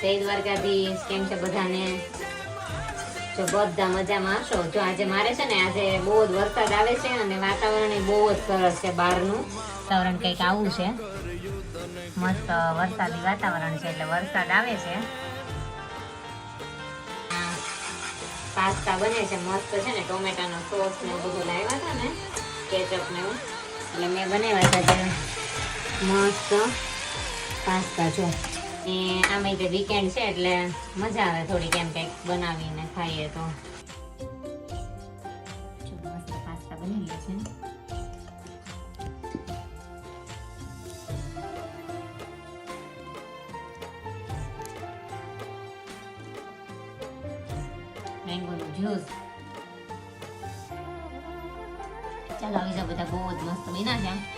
જય દ્વારકાધીશ કેમ છે બધાને? જો બધા મજામાં હશો? જો આજે મારે છે ને આજે બહુ જ વરસાદ આવે છે અને વાતાવરણ બહુ જ સરસ છે બહારનું. વાતાવરણ કંઈક આવું છે. મસ્ત વરસાદી વાતાવરણ છે એટલે વરસાદ આવે છે. પાસ્તા બને છે મસ્ત છે ને ટોમેટાનો સોસ ને બધું લાવ્યા હતા ને કેચઅપ ને એવું. એટલે મેં બનાવ્યા હતા મસ્ત પાસ્તા જો. એ આમે તે વીકેન્ડ છે એટલે મજા આવે થોડી કેમ કંઈક બનાવીને ખાઈએ તો. પાસ્તા બની ગયા છે. મેંગોનું જ્યુસ ચાલો, આવી જાઓ, બધા બહુ જ મસ્ત બન્યા છે.